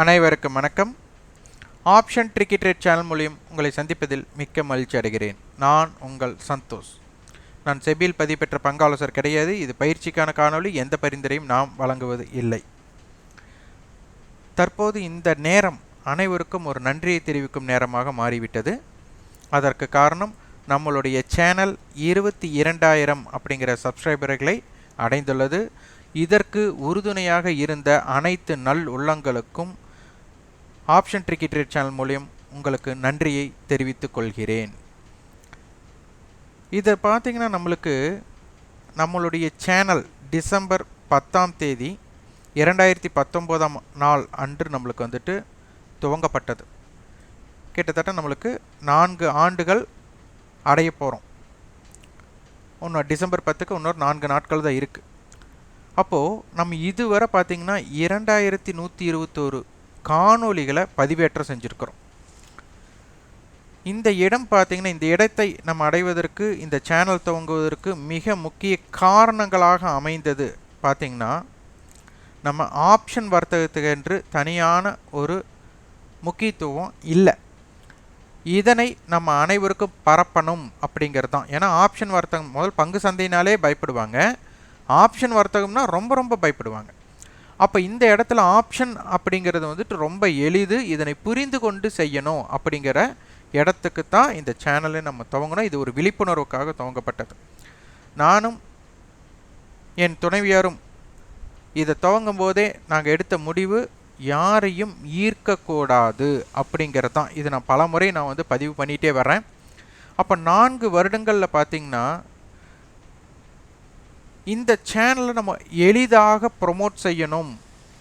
அனைவருக்கும் வணக்கம். Option ட்ரிக்கெட் channel மூலியம் உங்களை சந்திப்பதில் மிக்க மகிழ்ச்சி அடைகிறேன். நான் உங்கள் சந்தோஷ். நான் செபியில் பதிவு பெற்ற பங்காலோசர் கிடையாது. இது பயிற்சிக்கான காணொளி. எந்த பரிந்துரையும் நாம் வழங்குவது இல்லை. தற்போது இந்த நேரம் அனைவருக்கும் ஒரு நன்றியை தெரிவிக்கும் நேரமாக மாறிவிட்டது. அதற்கு காரணம் நம்மளுடைய சேனல் இருபத்தி இரண்டாயிரம் அப்படிங்கிற சப்ஸ்கிரைபர்களை அடைந்துள்ளது. இதற்கு உறுதுணையாக இருந்த அனைத்து நல் உள்ளங்களுக்கும் ஆப்ஷன் ட்ரிக்கெட் ரேட் சேனல் மூலியம் உங்களுக்கு நன்றியை தெரிவித்துக் கொள்கிறேன். இதை பார்த்தீங்கன்னா நம்மளுக்கு நம்மளுடைய சேனல் டிசம்பர் பத்தாம் தேதி இரண்டாயிரத்தி பத்தொம்போதாம் நாள் அன்று நம்மளுக்கு வந்துட்டு துவங்கப்பட்டது. கிட்டத்தட்ட நம்மளுக்கு நான்கு ஆண்டுகள் அடைய போகிறோம் இன்னும் டிசம்பர் பத்துக்கு இன்னொரு நான்கு நாட்கள் தான் இருக்குது அப்போது நம்ம இதுவரை பார்த்திங்கன்னா இரண்டாயிரத்தி நூற்றி இருபத்தோரு காணொளிகளை பதிவேற்றம் செஞ்சுருக்கிறோம். இந்த இடம் பார்த்திங்கன்னா இந்த இடத்தை நம்ம அடைவதற்கு இந்த சேனல் துவங்குவதற்கு மிக முக்கிய காரணங்களாக அமைந்தது பார்த்திங்கன்னா நம்ம ஆப்ஷன் வர்த்தகத்துக்கு என்று தனியான ஒரு முக்கியத்துவம் இல்லை. இதனை நம்ம அனைவருக்கும் பரப்பணும் அப்படிங்கிறது தான். ஏன்னா ஆப்ஷன் வர்த்தகம் முதல் பங்கு சந்தையினாலே பயப்படுவாங்க. ஆப்ஷன் வர்த்தகம்னா ரொம்ப ரொம்ப பயப்படுவாங்க. அப்போ இந்த இடத்துல ஆப்ஷன் அப்படிங்கிறது வந்துட்டு ரொம்ப எளிது. இதனை புரிந்து கொண்டு செய்யணும் அப்படிங்கிற இடத்துக்கு தான் இந்த சேனலை நம்ம துவங்கணும். இது ஒரு விழிப்புணர்வுக்காக துவங்கப்பட்டது. நானும் என் துணைவியாரும் இதை துவங்கும் போதே நாங்கள் எடுத்த முடிவு யாரையும் ஈர்க்கக்கூடாது அப்படிங்கிறது தான் இது நான் பல முறை நான் வந்து பதிவு பண்ணிகிட்டே வரேன் அப்போ நான்கு வருடங்களில் பார்த்திங்கன்னா இந்த சேனலை நம்ம எளிதாக ப்ரொமோட் செய்யணும்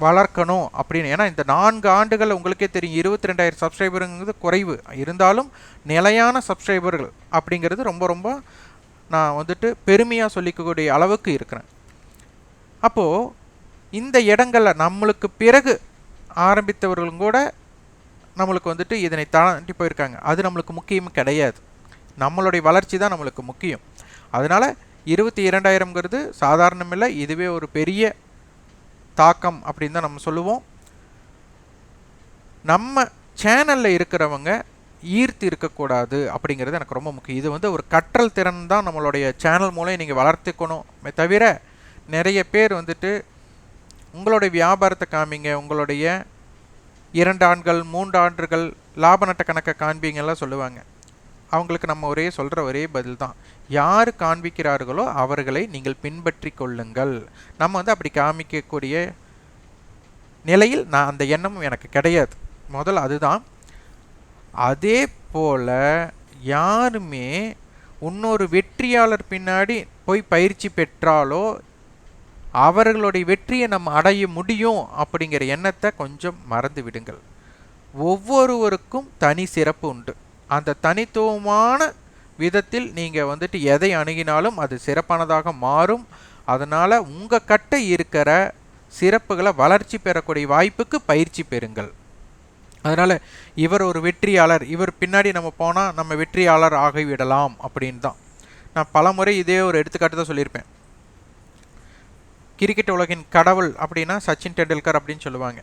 வளர்க்கணும் அப்படின்னு. ஏன்னா இந்த நான்கு ஆண்டுகள் உங்களுக்கே தெரியும் இருபத்தி ரெண்டாயிரம் சப்ஸ்கிரைபருங்கிறது குறைவு. இருந்தாலும் நிலையான சப்ஸ்கிரைபர்கள் அப்படிங்கிறது ரொம்ப ரொம்ப நான் வந்துட்டு பெருமையாக சொல்லிக்கக்கூடிய அளவுக்கு இருக்கிறேன். அப்போது இந்த இடங்களில் நம்மளுக்கு பிறகு ஆரம்பித்தவர்களும் கூட நம்மளுக்கு வந்துட்டு இதனை தாண்டி போயிருக்காங்க. அது நம்மளுக்கு முக்கியம் கிடையாது. நம்மளுடைய வளர்ச்சி தான் நம்மளுக்கு முக்கியம். அதனால் இருபத்தி இரண்டாயிரம்ங்கிறது சாதாரணம் இல்லை இதுவே ஒரு பெரிய தாக்கம் அப்படின்னு தான் நம்ம சொல்லுவோம். நம்ம சேனலில் இருக்கிறவங்க ஈர்த்து இருக்கக்கூடாது அப்படிங்கிறது எனக்கு ரொம்ப முக்கியம். இது வந்து ஒரு கற்றல் திறன் தான் நம்மளுடைய சேனல் மூலம் நீங்கள் வளர்த்துக்கணும். தவிர நிறைய பேர் வந்துட்டு உங்களுடைய வியாபாரத்தை காமிங்க உங்களுடைய இரண்டு ஆண்டுகள் மூன்று ஆண்டுகள் லாப நட்ட கணக்கை காண்பீங்கெல்லாம் சொல்லுவாங்க. அவங்களுக்கு நம்ம ஒரே சொல்கிற ஒரே பதில் தான் யார் காண்பிக்கிறார்களோ அவர்களை நீங்கள் பின்பற்றி கொள்ளுங்கள். நம்ம வந்து அப்படி காமிக்கக்கூடிய நிலையில் நான் அந்த எண்ணமும் எனக்கு கிடையாது. முதல் அதுதான் அதே போல் யாருமே இன்னொரு வெற்றியாளர் பின்னாடி போய் பயிற்சி பெற்றாலோ அவர்களுடைய வெற்றியை நம்ம அடைய முடியும் அப்படிங்கிற எண்ணத்தை கொஞ்சம் மறந்து விடுங்கள். ஒவ்வொருவருக்கும் தனி சிறப்பு உண்டு. அந்த தனித்துவமான விதத்தில் நீங்கள் வந்துட்டு எதை அணுகினாலும் அது சிறப்பானதாக மாறும். அதனால் உங்கள் கட்டை இருக்கிற சிறப்புகளை வளர்ச்சி பெறக்கூடிய வாய்ப்புக்கு பயிற்சி பெறுங்கள். அதனால் இவர் ஒரு வெற்றியாளர் இவர் பின்னாடி நம்ம போனால் நம்ம வெற்றியாளர் ஆகிவிடலாம் அப்படின்னு தான். நான் பலமுறை இதே ஒரு எடுத்துக்காட்டு தான் சொல்லியிருப்பேன். கிரிக்கெட் உலகின் கடவுள் அப்படின்னா சச்சின் டெண்டுல்கர் அப்படின்னு சொல்லுவாங்க.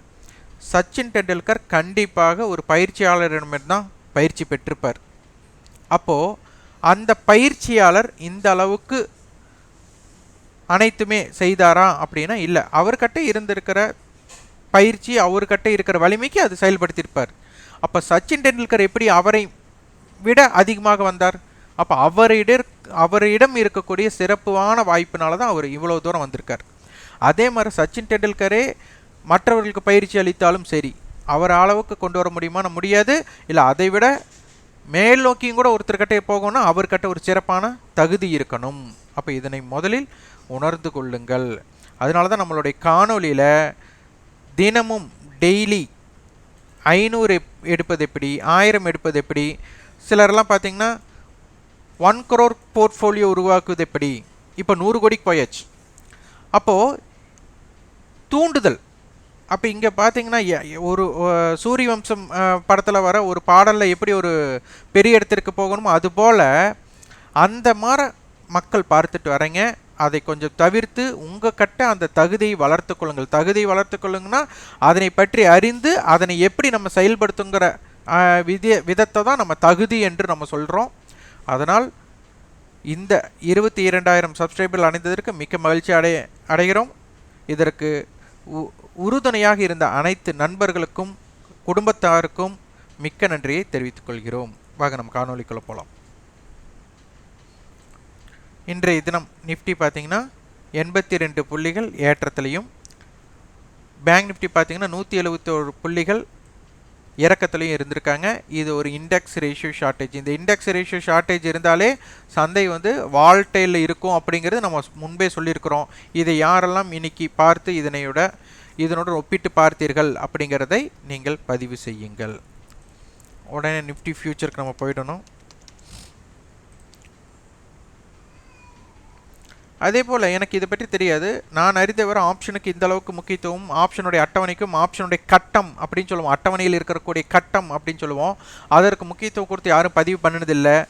சச்சின் டெண்டுல்கர் கண்டிப்பாக ஒரு பயிற்சியாளரிடமிருந்து தான் பயிற்சி பெற்றிருப்பார். அப்போது அந்த பயிற்சியாளர் இந்த அளவுக்கு அனைத்துமே செய்தாரா அப்படின்னா இல்லை. அவர்கிட்ட இருந்திருக்கிற பயிற்சி அவர்கிட்ட இருக்கிற வலிமைக்கு அது செயல்படுத்தியிருப்பார். அப்போ சச்சின் டெண்டுல்கர் எப்படி அவரை விட அதிகமாக வந்தார்? அப்போ அவரிட அவரிடம் இருக்கக்கூடிய சிறப்பான வாய்ப்பினால தான் அவர் இவ்வளோ தூரம் வந்திருக்கார். அதே மாதிரி சச்சின் டெண்டுல்கரே மற்றவர்களுக்கு பயிற்சி அளித்தாலும் சரி அவர் அளவுக்கு கொண்டு வர முடியுமா? முடியாது. இல்லை அதை விட மேல் நோக்கியும் கூட ஒருத்தர்கிட்ட போகணும்னா அவர்கிட்ட ஒரு சிறப்பான தகுதி இருக்கணும். அப்போ இதனை முதலில் உணர்ந்து கொள்ளுங்கள். அதனால தான் நம்மளுடைய காணொலியில் தினமும் டெய்லி ஐநூறு எடுப்பது எப்படி? ஆயிரம் எடுப்பது எப்படி? சிலர்லாம் பார்த்தீங்கன்னா ஒன் குரோர் போர்ட்ஃபோலியோ உருவாக்குவது எப்படி? இப்போ நூறு கோடிக்கு போயாச்சு. அப்போது தூண்டுதல் அப்போ இங்கே பார்த்தீங்கன்னா ஒரு சூரிய வம்சம் படத்தில் வர ஒரு பாடலில் எப்படி ஒரு பெரிய இடத்திற்கு போகணுமோ அதுபோல் அந்த மாதிரி மக்கள் பார்த்துட்டு வரீங்க அதை கொஞ்சம் தவிர்த்து உங்கள் கட்ட அந்த தகுதியை வளர்த்து கொள்ளுங்கள். தகுதியை வளர்த்து கொள்ளுங்கன்னா அதனை பற்றி அறிந்து அதனை எப்படி நம்ம செயல்படுத்துங்கிற விதிய விதத்தை தான் நம்ம தகுதி என்று நம்ம சொல்கிறோம் அதனால் இந்த இருபத்தி இரண்டாயிரம் சப்ஸ்கிரைபர் அடைந்ததற்கு மிக்க மகிழ்ச்சி அடைய அடைகிறோம். இதற்கு உ- உறுதுணையாக இருந்த அனைத்து நண்பர்களுக்கும் குடும்பத்தாருக்கும் மிக்க நன்றியை தெரிவித்துக் கொள்கிறோம். வாங்க நம்ம காணொலிக்குள்ள போகலாம் இன்றைய தினம் நிஃப்டி பார்த்தீங்கன்னா எண்பத்தி ரெண்டு புள்ளிகள் ஏற்றத்திலையும் பேங்க் நிஃப்டி பார்த்தீங்கன்னா நூற்றி எழுபத்தோரு புள்ளிகள் இறக்கத்துலையும் இருந்திருக்காங்க. இது ஒரு இண்டெக்ஸ் ரேஷியோ ஷார்ட்டேஜ் இந்த இண்டெக்ஸ் ரேஷியோ ஷார்ட்டேஜ் இருந்தாலே சந்தை வந்து வால்டைலில் இருக்கும் அப்படிங்கிறது நம்ம முன்பே சொல்லியிருக்கிறோம். இதை யாரெல்லாம் இன்னைக்கு பார்த்து இதனையோட இதனுடன் ஒப்பிட்டு பார்த்தீர்கள் அப்படிங்கிறதை நீங்கள் பதிவு செய்யுங்கள். உடனே நிஃப்டி ஃபியூச்சருக்கு நம்ம போயிடணும். அதே போல் எனக்கு இதை பற்றி தெரியாது. நான் அறிந்தவரை ஆப்ஷனுக்கு இந்த அளவுக்கு முக்கியத்துவம் ஆப்ஷனுடைய அட்டவணைக்கும் ஆப்ஷனுடைய கட்டம் அப்படின்னு சொல்லுவோம். அட்டவணையில் இருக்கக்கூடிய கட்டம் அப்படின்னு சொல்லுவோம். அதற்கு முக்கியத்துவம் கொடுத்து யாரும் பதிவு பண்ணினதில்லை.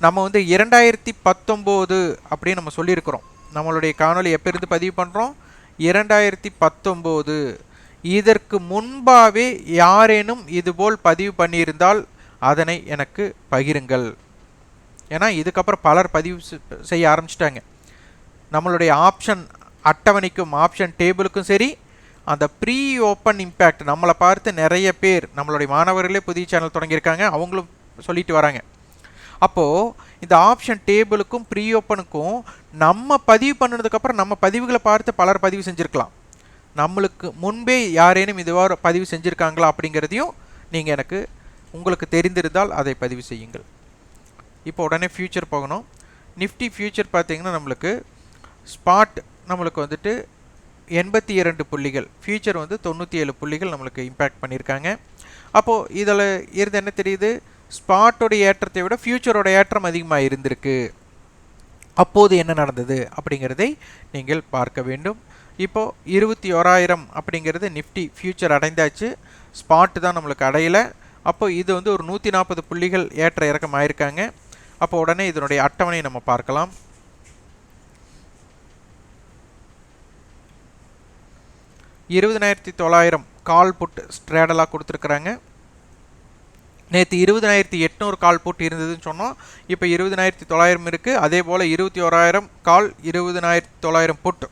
நம்ம வந்து இரண்டாயிரத்தி பத்தொம்போது அப்படின்னு நம்ம சொல்லியிருக்கிறோம். நம்மளுடைய காணொலி எப்போ இருந்து பதிவு பண்ணுறோம் இரண்டாயிரத்தி பத்தொம்போது. இதற்கு முன்பாகவே யாரேனும் இதுபோல் பதிவு பண்ணியிருந்தால் அதனை எனக்கு பகிருங்கள். ஏன்னா இதுக்கப்புறம் பலர் பதிவு செ- செய்ய ஆரம்பிச்சிட்டாங்க. நம்மளுடைய ஆப்ஷன் அட்டவணைக்கும் ஆப்ஷன் டேபிளுக்கும் சரி அந்த ப்ரீ ஓப்பன் இம்பேக்ட் நம்மளை பார்த்து நிறைய பேர் நம்மளுடைய மாணவர்களே புதிய சேனல் தொடங்கியிருக்காங்க அவங்களும் சொல்லிட்டு வராங்க. அப்போது இந்த ஆப்ஷன் டேபிளுக்கும் ப்ரீ ஓப்பனுக்கும் நம்ம பதிவு பண்ணதுக்கப்புறம் நம்ம பதிவுகளை பார்த்து பலர் பதிவு செஞ்சுருக்கலாம். நம்மளுக்கு முன்பே யாரேனும் இதுவாக பதிவு செஞ்சுருக்காங்களா அப்படிங்கிறதையும் நீங்கள் எனக்கு உங்களுக்கு தெரிந்திருந்தால் அதை பதிவு செய்யுங்கள். இப்போ உடனே ஃப்யூச்சர் போகணும். நிஃப்டி ஃப்யூச்சர் பார்த்திங்கன்னா நம்மளுக்கு ஸ்பாட் நம்மளுக்கு வந்துட்டு எண்பத்தி இரண்டு புள்ளிகள் ஃபியூச்சர் வந்து தொண்ணூற்றி ஏழு புள்ளிகள் நம்மளுக்கு இம்பேக்ட் பண்ணியிருக்காங்க. அப்போது இதில் இருந்து என்ன தெரியுது? ஸ்பாட்டோட ஏற்றத்தை விட ஃபியூச்சரோட ஏற்றம் அதிகமாக இருந்திருக்கு. அப்போது என்ன நடந்தது? அப்படிங்கிறதை நீங்கள் பார்க்க வேண்டும். இப்போது இருபத்தி ஓராயிரம் அப்படிங்கிறது நிஃப்டி ஃபியூச்சர் அடைந்தாச்சு. ஸ்பாட் தான் நம்மளுக்கு அடையலை. அப்போது இது வந்து ஒரு நூற்றி நாற்பது புள்ளிகள் ஏற்ற இறக்கம் ஆயிருக்காங்க அப்போ உடனே இதனுடைய அட்டவணையை நம்ம பார்க்கலாம். இருபதனாயிரத்தி தொள்ளாயிரம் கால் புட் ஸ்ட்ரேடலாக கொடுத்துருக்குறாங்க. நேற்று இருபதனாயிரத்தி எட்நூறு கால் புட் இருந்ததுன்னு சொன்னோம். இப்போ இருபதனாயிரத்தி தொள்ளாயிரம் இருக்குது அதே போல் இருபத்தி ஓராயிரம் கால் இருபதனாயிரத்தி தொள்ளாயிரம் புட்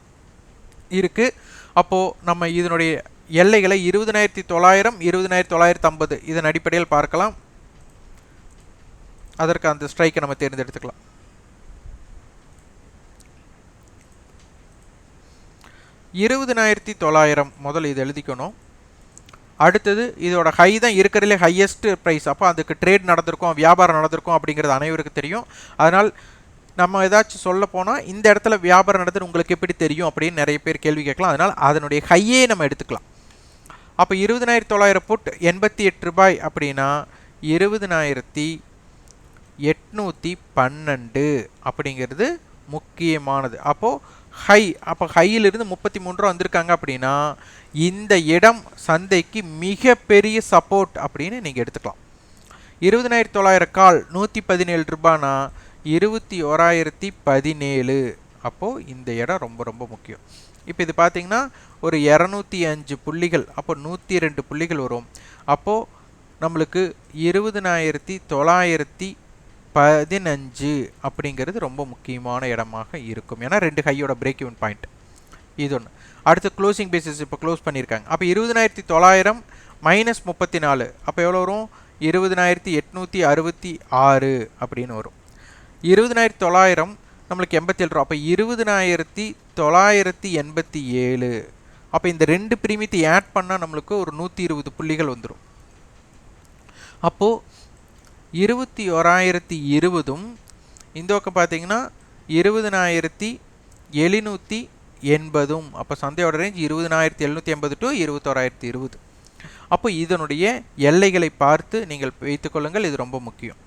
இருக்குது அப்போது நம்ம இதனுடைய எல்லைகளை இருபதனாயிரத்தி தொள்ளாயிரம் இருபதனாயிரத்தி தொள்ளாயிரத்தி ஐம்பது இதன் அடிப்படையில் பார்க்கலாம். அதற்கு அந்த ஸ்ட்ரைக்கை நம்ம தேர்ந்தெடுத்துக்கலாம். இருபதனாயிரத்தி தொள்ளாயிரம் முதல்ல இது எழுதிக்கணும். அடுத்தது இதோட ஹை தான் இருக்கிறதுலே ஹையஸ்ட் ப்ரைஸ் அப்போ அதுக்கு ட்ரேட் நடந்திருக்கும் வியாபாரம் நடந்திருக்கும் அப்படிங்கிறது அனைவருக்கும் தெரியும். அதனால் நம்ம ஏதாச்சும் சொல்ல போனால் இந்த இடத்துல வியாபாரம் நடந்தது உங்களுக்கு எப்படி தெரியும் அப்படின்னு நிறைய பேர் கேள்வி கேட்கலாம். அதனால் அதனுடைய ஹையே நம்ம எடுத்துக்கலாம். அப்போ இருபதனாயிரத்தி தொள்ளாயிரம் புட் எண்பத்தி எட்டு ரூபாய் அப்படின்னா இருபதனாயிரத்தி எட்நூற்றி பன்னெண்டு அப்படிங்கிறது முக்கியமானது. அப்போது ஹை அப்போ ஹையிலிருந்து முப்பத்தி மூணு ரூபா வந்திருக்காங்க அப்படின்னா இந்த இடம் சந்தைக்கு மிகப்பெரிய சப்போர்ட் அப்படின்னு நீங்கள் எடுத்துக்கலாம். இருபதனாயிரத்தி தொள்ளாயிரம் கால் நூற்றி பதினேழு ரூபானா இருபத்தி ஓராயிரத்தி பதினேழு. அப்போது இந்த இடம் ரொம்ப ரொம்ப முக்கியம். இப்போ இது பார்த்தீங்கன்னா ஒரு இரநூத்தி அஞ்சு புள்ளிகள் அப்போ நூற்றி ரெண்டு புள்ளிகள் வரும். அப்போது நம்மளுக்கு இருபதனாயிரத்தி தொள்ளாயிரத்தி பதினஞ்சு அப்படிங்கிறது ரொம்ப முக்கியமான இடமாக இருக்கும். ஏன்னா ரெண்டு ஹையோட பிரேக் இவன் பாயிண்ட் இது ஒன்று அடுத்து க்ளோசிங் பேசிஸ் இப்போ க்ளோஸ் பண்ணியிருக்காங்க. அப்போ இருபதனாயிரத்தி தொள்ளாயிரம் மைனஸ் முப்பத்தி நாலு அப்போ எவ்வளோ வரும்? இருபதனாயிரத்தி எட்நூற்றி அறுபத்தி ஆறு அப்படின்னு வரும். இருபதனாயிரத்தி தொள்ளாயிரம் நம்மளுக்கு எண்பத்தி ஏழு ரூபா. அப்போ இருபதனாயிரத்தி தொள்ளாயிரத்தி எண்பத்தி ஏழு. அப்போ இந்த ரெண்டு பிரீமியத்தை ஆட் பண்ணால் நம்மளுக்கு ஒரு நூற்றி இருபது புள்ளிகள் வந்துடும் அப்போது இருபத்தி ஓராயிரத்தி இருபதும் இந்த பக்கம் பார்த்தீங்கன்னா இருபதனாயிரத்தி எழுநூற்றி எண்பதும் அப்போ சந்தையோட ரேஞ்ச் இருபதனாயிரத்தி எழுநூற்றி எண்பது டு இருபத்தோராயிரத்தி இருபது. அப்போ இதனுடைய எல்லைகளை பார்த்து நீங்கள் வைத்துக்கொள்ளுங்கள் இது ரொம்ப முக்கியம்.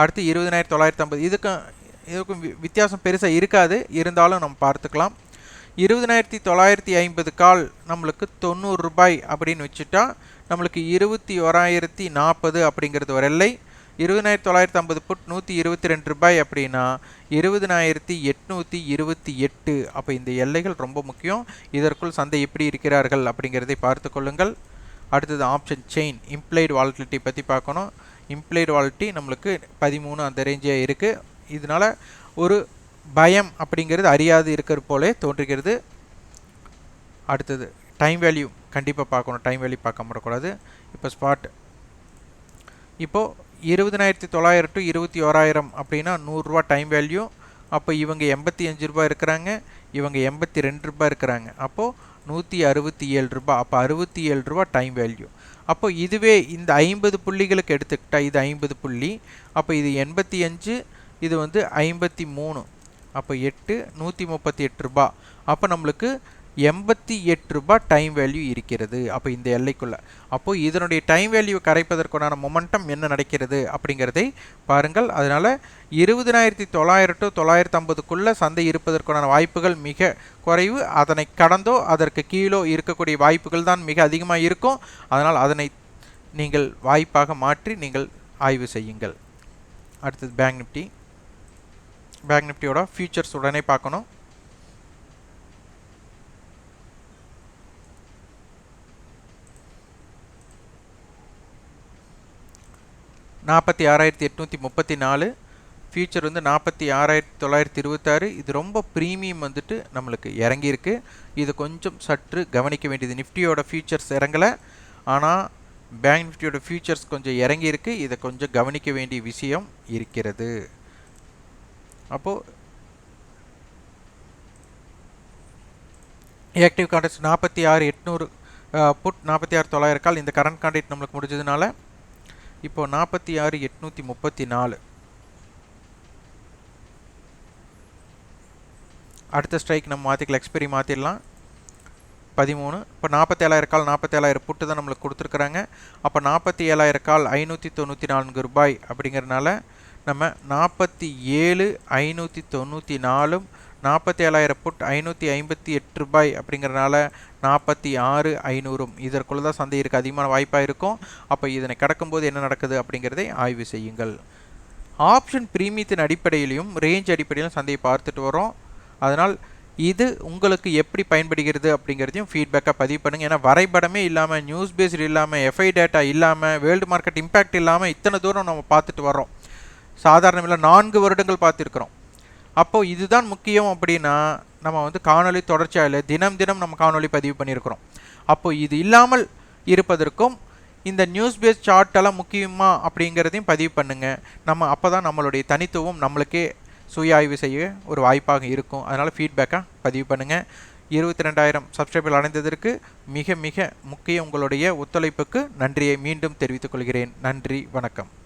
அடுத்து இருபதனாயிரத்தி தொள்ளாயிரத்தி ஐம்பது இதுக்கும் இதுக்கும் வித்தியாசம் பெருசாக இருக்காது இருந்தாலும் நம்ம பார்த்துக்கலாம். இருபதனாயிரத்தி தொள்ளாயிரத்தி ஐம்பது கால் நம்மளுக்கு தொண்ணூறு ரூபாய் அப்படின்னு வச்சுட்டா நம்மளுக்கு இருபத்தி ஓராயிரத்தி நாற்பது அப்படிங்கிறது ஒரு எல்லை. இருபதாயிரத்தி தொள்ளாயிரத்தி ஐம்பது புட் நூற்றி இருபத்தி ரெண்டு ரூபாய் அப்படின்னா இருபதனாயிரத்தி எட்நூற்றி இருபத்தி எட்டு. அப்போ இந்த எல்லைகள் ரொம்ப முக்கியம். இதற்குள் சந்தை எப்படி இருக்கிறார்கள் அப்படிங்கிறதை பார்த்து கொள்ளுங்கள். அடுத்தது ஆப்ஷன் செயின் இம்ப்ளைடு வாலிட்டிலிட்டி பற்றி பார்க்கணும். இம்ப்ளைடு வாலிட்டி நம்மளுக்கு பதிமூணு அந்த ரேஞ்சே இருக்குது இதனால் ஒரு பயம் அப்படிங்கிறது அறியாது இருக்கிற போலே தோன்றுகிறது. அடுத்தது டைம் வேல்யூ கண்டிப்பாக பார்க்கணும். டைம் வேல்யூ பார்க்க முடக்கூடாது இப்போ ஸ்பாட் இப்போது இருபதனாயிரத்தி தொள்ளாயிரம் டு இருபத்தி ஓராயிரம் அப்படின்னா நூறுரூவா டைம் வேல்யூ அப்போ இவங்க எண்பத்தி அஞ்சு ரூபாய் இருக்கிறாங்க. இவங்க எண்பத்தி ரெண்டு ரூபா இருக்கிறாங்க. அப்போது நூற்றி அறுபத்தி ஏழு ரூபா. அப்போ அறுபத்தி ஏழு ரூபா டைம் வேல்யூ அப்போ இதுவே இந்த ஐம்பது புள்ளிகளுக்கு எடுத்துக்கிட்டால் இது ஐம்பது புள்ளி. அப்போ இது எண்பத்தி அஞ்சு இது வந்து ஐம்பத்தி மூணு. அப்போ எட்டு நூற்றி முப்பத்தி எட்டு ரூபா. அப்போ நம்மளுக்கு எண்பத்தி எட்டு ரூபாய் டைம் வேல்யூ இருக்கிறது. அப்போ இந்த எல்லைக்குள்ளே. அப்போது இதனுடைய டைம் வேல்யூ கரைப்பதற்குண்டான மொமெண்டம் என்ன நடக்கிறது அப்படிங்கிறதை பாருங்கள். அதனால் இருபதினாயிரத்தி தொள்ளாயிரம் டு தொள்ளாயிரத்தி ஐம்பதுக்குள்ளே சந்தை இருப்பதற்குண்டான வாய்ப்புகள் மிக குறைவு. அதனை கடந்தோ அதற்கு கீழோ இருக்கக்கூடிய வாய்ப்புகள் தான் மிக அதிகமாக இருக்கும். அதனால் அதனை நீங்கள் வாய்ப்பாக மாற்றி நீங்கள் ஆய்வு செய்யுங்கள். அடுத்தது பேங்க் நிஃப்டி பேங்க் நிஃப்டியோட ஃபியூச்சர்ஸ் உடனே பார்க்கணும். நாற்பத்தி ஆறாயிரத்தி எட்நூற்றி முப்பத்தி நாலு. ஃபியூச்சர் வந்து நாற்பத்தி ஆறாயிரத்தி தொள்ளாயிரத்தி இருபத்தாறு. இது ரொம்ப ப்ரீமியம் வந்துட்டு நம்மளுக்கு இறங்கியிருக்கு. இது கொஞ்சம் சற்று கவனிக்க வேண்டியது. நிஃப்டியோட ஃபியூச்சர்ஸ் இறங்கலை. ஆனால் பேங்க் நிஃப்டியோட ஃபியூச்சர்ஸ் கொஞ்சம் இறங்கியிருக்கு. இதை கொஞ்சம் கவனிக்க வேண்டிய விஷயம் இருக்கிறது. அப்போது ஆக்டிவ் கான்ட்ராக்ட்ஸ் நாற்பத்தி ஆறு எட்நூறு புட் நாற்பத்தி ஆறு தொள்ளாயிரம் கால். இந்த கரண்ட் கான்ட்ராக்ட் நம்மளுக்கு முடிஞ்சதுனால இப்போ நாற்பத்தி ஆறு எட்நூற்றி முப்பத்தி நாலு. அடுத்த ஸ்ட்ரைக் நம்ம மாற்றிக்கலாம் எக்ஸ்பெரி மாற்றிடலாம் பதிமூணு. இப்போ நாற்பத்தி ஏழாயிரம் கால் நாற்பத்தி ஏழாயிரம் புட்டு தான் நம்மளுக்கு கொடுத்துருக்குறாங்க. அப்போ நாற்பத்தி ஏழாயிரம் கால் ஐநூற்றி தொண்ணூற்றி நான்கு ரூபாய் அப்படிங்கிறனால நம்ம நாற்பத்தி ஏழு ஐநூற்றி தொண்ணூற்றி நாலும் நாற்பத்தி ஏழாயிரம் புட் ஐநூற்றி ஐம்பத்தி எட்டு ரூபாய் அப்படிங்கிறனால நாற்பத்தி ஆறு ஐநூறும். இதற்குள்ள தான் சந்தை இருக்க. அதிகமான வாய்ப்பாக இருக்கும். அப்போ இதனை கடக்கும்போது என்ன நடக்குது அப்படிங்கிறதை ஆய்வு செய்யுங்கள். ஆப்ஷன் பிரீமியத்தின் அடிப்படையிலையும் ரேஞ்ச் அடிப்படையிலும் சந்தையை பார்த்துட்டு வரோம் அதனால் இது உங்களுக்கு எப்படி பயன்படுகிறது அப்படிங்கிறதையும் ஃபீட்பேக்காக பதிவு பண்ணுங்கள் ஏன்னா வரைபடமே இல்லாமல் நியூஸ் பேஸ்டு இல்லாமல் எஃப்ஐ டேட்டா இல்லாமல் வேர்ல்டு மார்க்கெட் இம்பேக்ட் இல்லாமல் இத்தனை தூரம் நம்ம பார்த்துட்டு வரோம் சாதாரண நான்கு வருடங்கள் பார்த்துருக்குறோம். அப்போது இதுதான் முக்கியம் அப்படின்னா நம்ம வந்து காணொலி தொடர்ச்சியாக இல்லை தினம் தினம் நம்ம காணொலி பதிவு பண்ணியிருக்கிறோம் அப்போது இது இல்லாமல் இருப்பதற்கும் இந்த நியூஸ் பேஸ் சார்ட்டெல்லாம் முக்கியமா அப்படிங்கிறதையும் பதிவு பண்ணுங்கள் நம்ம அப்போ தான் நம்மளுடைய தனித்துவம் நம்மளுக்கே சுய ஆய்வு செய்ய ஒரு வாய்ப்பாக இருக்கும். அதனால் ஃபீட்பேக்காக பதிவு பண்ணுங்கள் இருபத்தி ரெண்டாயிரம் சப்ஸ்கிரைபர் அடைந்ததற்கு மிக மிக முக்கிய உங்களுடைய ஒத்துழைப்புக்கு நன்றியை மீண்டும் தெரிவித்துக் கொள்கிறேன். நன்றி வணக்கம்.